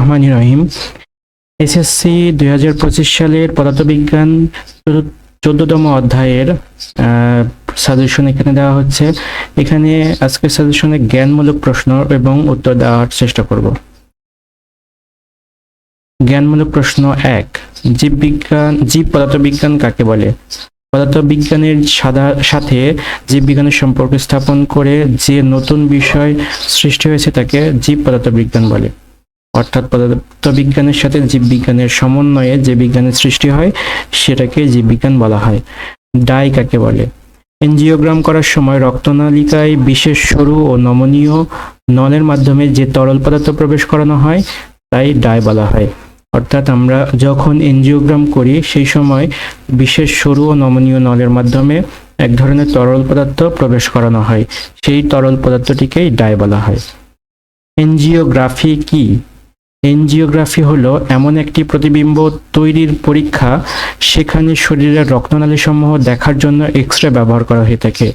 রহমান রহিম। SSC দুই হাজার পঁচিশ সালের পদার্থবিজ্ঞান চোদ্দতম অধ্যায়ের সাজেশন এখানে দেওয়া হচ্ছে। এখানে আজকের সাজেশনে জ্ঞানমূলক প্রশ্ন এবং উত্তর দেওয়ার চেষ্টা করব। জ্ঞানমূলক প্রশ্ন এক, জীববিজ্ঞান জীব পদার্থবিজ্ঞান কাকে বলে? পদার্থবিজ্ঞানের সাদা সাথে জীববিজ্ঞানের সম্পর্ক স্থাপন করে যে নতুন বিষয় সৃষ্টি হয়েছে তাকে জীব পদার্থবিজ্ঞান বলে। অর্থাৎ পদার্থবিজ্ঞানের সাথে জীববিজ্ঞানের সমন্বয়ে যে বিজ্ঞানের সৃষ্টি হয়, সেটাকে জীববিজ্ঞান বলা হয়। ডাই কাকে বলে? এনজিওগ্রাম করার সময় রক্তনালিকায় বিশেষ সরু ও নমনীয় নলের মাধ্যমে যে তরল পদার্থ প্রবেশ করানো হয়, তাই ডাই বলা হয়। অর্থাৎ আমরা যখন এনজিওগ্রাম করি, সেই সময় বিশেষ সরু ও নমনীয় নলের মাধ্যমে এক ধরনের তরল পদার্থ প্রবেশ করানো হয়। সেই তরল পদার্থটিকেই ডাই বলা হয়। এনজিওগ্রাফি কি? এনজিওগ্রাফি হলো এমন একটি প্রতিবিম্ব তৈরির পরীক্ষা সেখানে শরীরের রক্তনালীসমূহ দেখার জন্য এক্স রে ব্যবহার করা হয়ে থাকে।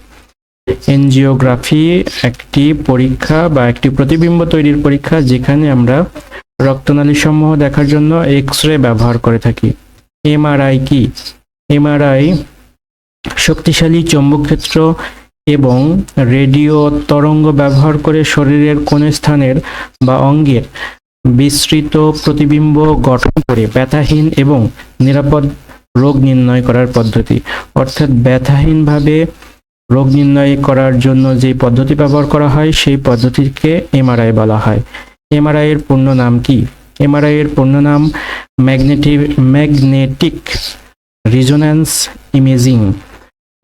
এনজিওগ্রাফি একটি পরীক্ষা বা একটি প্রতিবিম্ব তৈরির পরীক্ষা যেখানে আমরা রক্তনালীসমূহ দেখার জন্য এক্স রে ব্যবহার করে থাকি। এমআরআই কি? এমআরআই শক্তিশালী চৌম্বক ক্ষেত্র এবং রেডিও তরঙ্গ ব্যবহার করে শরীরের কোন স্থানের বা অঙ্গের বিস্তৃত প্রতিবিম্ব গঠন করে ব্যথাহীন এবং নিরাপদ রোগ নির্ণয় করার পদ্ধতি। অর্থাৎ ব্যথাহীনভাবে রোগ নির্ণয় করার জন্য যে পদ্ধতি ব্যবহার করা হয়, সেই পদ্ধতিকে এমআরআই বলা হয়। এমআরআই এর পূর্ণ নাম কি? এমআরআই এর পূর্ণ নাম magnetic magnetic resonance imaging.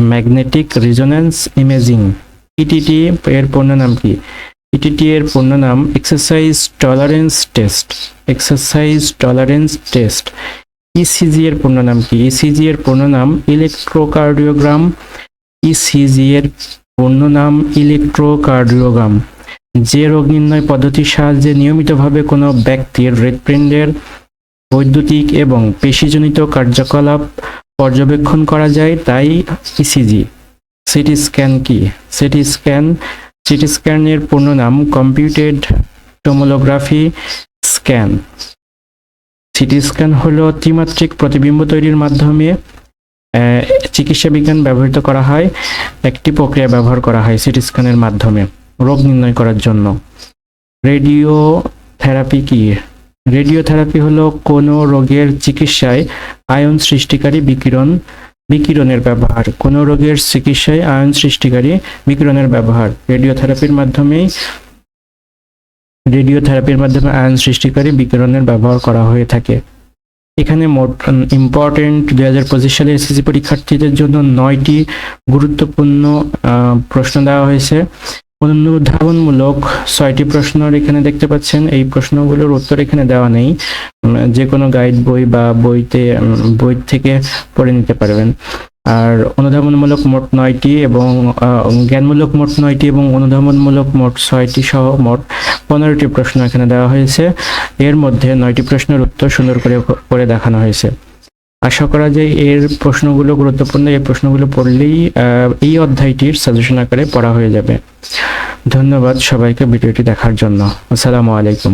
Magnetic resonance imaging. ETT এর পূর্ণ নাম কি? ইটিটি এর পূর্ণ নাম exercise tolerance test exercise tolerance test ECG এর পূর্ণ নাম কি? ইসিজি এর পূর্ণ নাম ইলেকট্রোকার্ডিওগ্রাম ইসিজি এর পূর্ণ নাম ইলেকট্রোকার্ডিওগ্রাম যে রোগ নির্ণয় পদ্ধতির সাহায্যে নিয়মিতভাবে কোনো ব্যক্তির হৃৎপিণ্ডের বৈদ্যুতিক এবং পেশিজনিত কার্যকলাপ পর্যবেক্ষণ করা যায়, তাই ইসিজি সিটি স্ক্যান কি? সিটি স্ক্যান সিটি স্ক্যানের পূর্ণ নাম, computed tomography scan CT scan হলো ত্রিমাত্রিক প্রতিবিম্ব তৈরির মাধ্যমে চিকিৎসা বিজ্ঞান ব্যবহৃত করা হয়, একটি প্রক্রিয়া ব্যবহার করা হয় সিটি স্ক্যানের মাধ্যমে, রোগ নির্ণয় করার জন্য। রেডিও থেরাপি কি? রেডিওথেরাপি হলো কোনো রোগের চিকিৎসায় আয়ন সৃষ্টিকারী বিকিরণ বিকিরণের ব্যবহার। কোন রোগের চিকিৎসায় আয়ন সৃষ্টিকারী বিকিরণের ব্যবহার। রেডিওথেরাপির মাধ্যমে রেডিওথেরাপির মাধ্যমে আয়ন সৃষ্টিকারী বিকিরণের ব্যবহার করা হয়ে থাকে। এখানে মোট ইম্পর্টেন্ট দুই হাজার পঁচিশ সালের এসএসসি পরীক্ষার্থীদের জন্য নয়টি গুরুত্বপূর্ণ প্রশ্ন দেওয়া হয়েছে। অনুধাবনমূলক ছয়টি প্রশ্ন এখানে দেখতে পাচ্ছেন। এই প্রশ্নগুলোর উত্তর এখানে দেওয়া নেই। যে কোনো গাইড বই বা বইতে বই থেকে পড়ে নিতে পারবেন। আর অনুধাবনমূলক মোট নয়টি এবং জ্ঞানমূলক মোট নয়টি এবং অনুধাবনমূলক মোট ছয়টি সহ মোট পনেরোটি প্রশ্ন এখানে দেওয়া হয়েছে। এর মধ্যে নয়টি প্রশ্নের উত্তর সুন্দর করে করে দেখানো হয়েছে। আশা করা যায় এর প্রশ্নগুলো গুরুত্বপূর্ণ এই প্রশ্নগুলো পড়লেই এই অধ্যায়টির সাজেশন আকারে পড়া হয়ে যাবে। ধন্যবাদ সবাইকে ভিডিওটি দেখার জন্য। আসসালামু আলাইকুম।